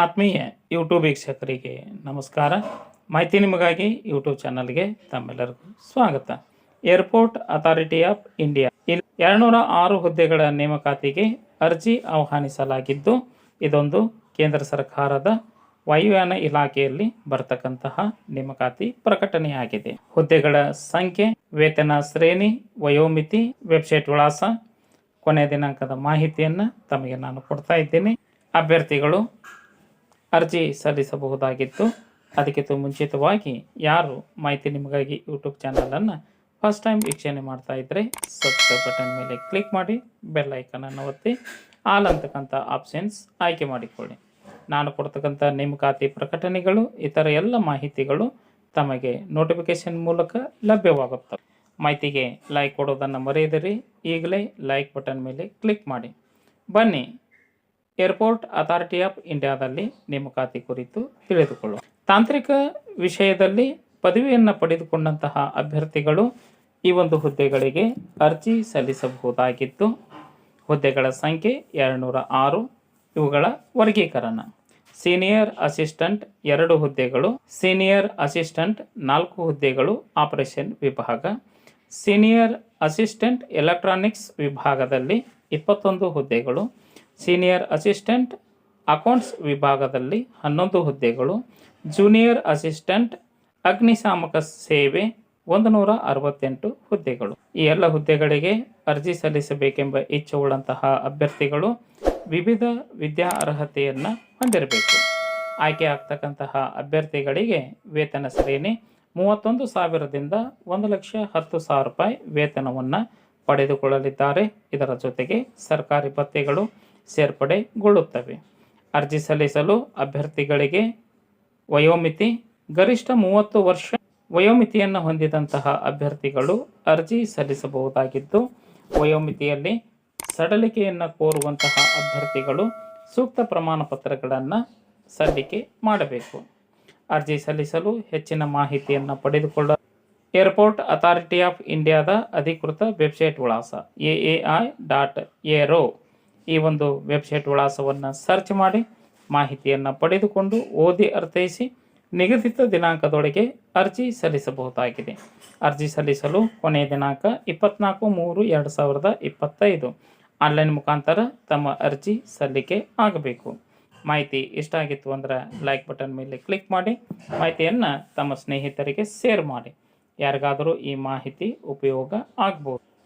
ಆತ್ಮೀಯ ಯೂಟ್ಯೂಬ್ ವೀಕ್ಷಕರಿಗೆ ನಮಸ್ಕಾರ. ಮಾಹಿತಿ ನಿಮಗಾಗಿ ಯೂಟ್ಯೂಬ್ ಚಾನಲ್ಗೆ ತಮ್ಮೆಲ್ಲರಿಗೂ ಸ್ವಾಗತ. ಏರ್ಪೋರ್ಟ್ ಅಥಾರಿಟಿ ಆಫ್ ಇಂಡಿಯಾ ಎರಡುನೂರ ಆರು ಹುದ್ದೆಗಳ ನೇಮಕಾತಿಗೆ ಅರ್ಜಿ ಆಹ್ವಾನಿಸಲಾಗಿದ್ದು, ಇದೊಂದು ಕೇಂದ್ರ ಸರ್ಕಾರದ ವಾಯುಯಾನ ಇಲಾಖೆಯಲ್ಲಿ ಬರತಕ್ಕಂತಹ ನೇಮಕಾತಿ ಪ್ರಕಟಣೆಯಾಗಿದೆ. ಹುದ್ದೆಗಳ ಸಂಖ್ಯೆ, ವೇತನ ಶ್ರೇಣಿ, ವಯೋಮಿತಿ, ವೆಬ್ಸೈಟ್ ವಿಳಾಸ, ಕೊನೆಯ ದಿನಾಂಕದ ಮಾಹಿತಿಯನ್ನು ತಮಗೆ ನಾನು ಕೊಡ್ತಾ ಇದ್ದೇನೆ. ಅಭ್ಯರ್ಥಿಗಳು ಅರ್ಜಿ ಸಲ್ಲಿಸಬಹುದಾಗಿತ್ತು ಅದಕ್ಕಿಂತ ಮುಂಚಿತವಾಗಿ ಯಾರು ಮಾಹಿತಿ ನಿಮಗಾಗಿ ಯೂಟ್ಯೂಬ್ ಚಾನಲನ್ನು ಫಸ್ಟ್ ಟೈಮ್ ವೀಕ್ಷಣೆ ಮಾಡ್ತಾ ಇದ್ದರೆ ಸಬ್ಸ್ಕ್ರೈಬ್ ಬಟನ್ ಮೇಲೆ ಕ್ಲಿಕ್ ಮಾಡಿ ಬೆಲ್ ಐಕನನ್ನು ಒತ್ತಿ ಆಲ್ ಅಂತಕ್ಕಂಥ ಆಪ್ಷನ್ಸ್ ಆಯ್ಕೆ ಮಾಡಿಕೊಳ್ಳಿ. ನಾನು ಕೊಡ್ತಕ್ಕಂಥ ನೇಮಕಾತಿ ಪ್ರಕಟಣೆಗಳು, ಇತರ ಎಲ್ಲ ಮಾಹಿತಿಗಳು ತಮಗೆ ನೋಟಿಫಿಕೇಷನ್ ಮೂಲಕ ಲಭ್ಯವಾಗುತ್ತವೆ. ಮಾಹಿತಿಗೆ ಲೈಕ್ ಕೊಡೋದನ್ನು ಮರೆಯದಿರಿ. ಈಗಲೇ ಲೈಕ್ ಬಟನ್ ಮೇಲೆ ಕ್ಲಿಕ್ ಮಾಡಿ. ಬನ್ನಿ ಏರ್ಪೋರ್ಟ್ ಅಥಾರಿಟಿ ಆಫ್ ಇಂಡಿಯಾದಲ್ಲಿ ನೇಮಕಾತಿ ಕುರಿತು ತಿಳಿದುಕೊಳ್ಳುವ ತಾಂತ್ರಿಕ ವಿಷಯದಲ್ಲಿ ಪದವಿಯನ್ನು ಪಡೆದುಕೊಂಡಂತಹ ಅಭ್ಯರ್ಥಿಗಳು ಈ ಒಂದು ಹುದ್ದೆಗಳಿಗೆ ಅರ್ಜಿ ಸಲ್ಲಿಸಬಹುದಾಗಿದ್ದು ಹುದ್ದೆಗಳ ಸಂಖ್ಯೆ ಎರಡುನೂರ ಆರು, ಇವುಗಳ ವರ್ಗೀಕರಣ. ಸೀನಿಯರ್ ಅಸಿಸ್ಟೆಂಟ್ ಎರಡು ಹುದ್ದೆಗಳು ಸೀನಿಯರ್ ಅಸಿಸ್ಟೆಂಟ್ ನಾಲ್ಕು ಹುದ್ದೆಗಳು ಆಪರೇಷನ್ ವಿಭಾಗ. ಸೀನಿಯರ್ ಅಸಿಸ್ಟೆಂಟ್ ಎಲೆಕ್ಟ್ರಾನಿಕ್ಸ್ ವಿಭಾಗದಲ್ಲಿ ಇಪ್ಪತ್ತೊಂದು ಹುದ್ದೆಗಳು ಸೀನಿಯರ್ ಅಸಿಸ್ಟೆಂಟ್, ಅಕೌಂಟ್ಸ್ ವಿಭಾಗದಲ್ಲಿ ಹನ್ನೊಂದು ಹುದ್ದೆಗಳು, ಜೂನಿಯರ್ ಅಸಿಸ್ಟೆಂಟ್, ಅಗ್ನಿಶಾಮಕ ಸೇವೆ ಒಂದು ನೂರ ಅರವತ್ತೆಂಟು ಹುದ್ದೆಗಳು. ಈ ಎಲ್ಲ ಹುದ್ದೆಗಳಿಗೆ ಅರ್ಜಿ ಸಲ್ಲಿಸಬೇಕೆಂಬ ಇಚ್ಛೆಗಳಂತಹ ಅಭ್ಯರ್ಥಿಗಳು ವಿವಿಧ ವಿದ್ಯಾ ಅರ್ಹತೆಯನ್ನು ಹೊಂದಿರಬೇಕು. ಆಯ್ಕೆ ಆಗ್ತಕ್ಕಂತಹ ಅಭ್ಯರ್ಥಿಗಳಿಗೆ ವೇತನ ಶ್ರೇಣಿ ಮೂವತ್ತೊಂದು ಸಾವಿರದಿಂದ ಒಂದು ಲಕ್ಷ ಹತ್ತು ಸಾವಿರ ರೂಪಾಯಿ ವೇತನವನ್ನು ಪಡೆದುಕೊಳ್ಳಲಿದ್ದಾರೆ. ಇದರ ಜೊತೆಗೆ ಸರ್ಕಾರಿ ಭತ್ಯೆಗಳು ಸೇರ್ಪಡೆಗೊಳ್ಳುತ್ತವೆ. ಅರ್ಜಿ ಸಲ್ಲಿಸಲು ಅಭ್ಯರ್ಥಿಗಳಿಗೆ ವಯೋಮಿತಿ, ಗರಿಷ್ಠ ಮೂವತ್ತು ವರ್ಷ ವಯೋಮಿತಿಯನ್ನು ಹೊಂದಿದಂತಹ ಅಭ್ಯರ್ಥಿಗಳು ಅರ್ಜಿ ಸಲ್ಲಿಸಬಹುದಾಗಿದ್ದು, ವಯೋಮಿತಿಯಲ್ಲಿ ಸಡಲಿಕೆಯನ್ನು ಕೋರುವಂತಹ ಅಭ್ಯರ್ಥಿಗಳು ಸೂಕ್ತ ಪ್ರಮಾಣ ಪತ್ರಗಳನ್ನು ಸಲ್ಲಿಕೆ ಮಾಡಬೇಕು. ಅರ್ಜಿ ಸಲ್ಲಿಸಲು ಹೆಚ್ಚಿನ ಮಾಹಿತಿಯನ್ನು ಪಡೆದುಕೊಳ್ಳ, ಏರ್ಪೋರ್ಟ್ ಅಥಾರಿಟಿ ಆಫ್ ಇಂಡಿಯಾದ ಅಧಿಕೃತ ವೆಬ್ಸೈಟ್ ವಿಳಾಸ A A I dot aero ಈ ಒಂದು ವೆಬ್ಸೈಟ್ ವಿಳಾಸವನ್ನು ಸರ್ಚ್ ಮಾಡಿ ಮಾಹಿತಿಯನ್ನು ಪಡೆದುಕೊಂಡು ಓದಿ ಅರ್ಥೈಸಿ ನಿಗದಿತ ದಿನಾಂಕದೊಳಗೆ ಅರ್ಜಿ ಸಲ್ಲಿಸಬಹುದಾಗಿದೆ. ಅರ್ಜಿ ಸಲ್ಲಿಸಲು ಕೊನೆಯ ದಿನಾಂಕ ಇಪ್ಪತ್ನಾಲ್ಕು ಮೂರು ಎರಡು ಸಾವಿರದ ಇಪ್ಪತ್ತೈದು. ಆನ್ಲೈನ್ ಮುಖಾಂತರ ತಮ್ಮ ಅರ್ಜಿ ಸಲ್ಲಿಕೆ ಆಗಬೇಕು. ಮಾಹಿತಿ ಇಷ್ಟ ಆಗಿತ್ತು ಅಂದ್ರೆ ಲೈಕ್ ಬಟನ್ ಮೇಲೆ ಕ್ಲಿಕ್ ಮಾಡಿ, ಮಾಹಿತಿಯನ್ನು ತಮ್ಮ ಸ್ನೇಹಿತರಿಗೆ ಶೇರ್ ಮಾಡಿ. ಯಾರಿಗಾದರೂ ಈ ಮಾಹಿತಿ ಉಪಯೋಗ ಆಗ್ಬೋದು.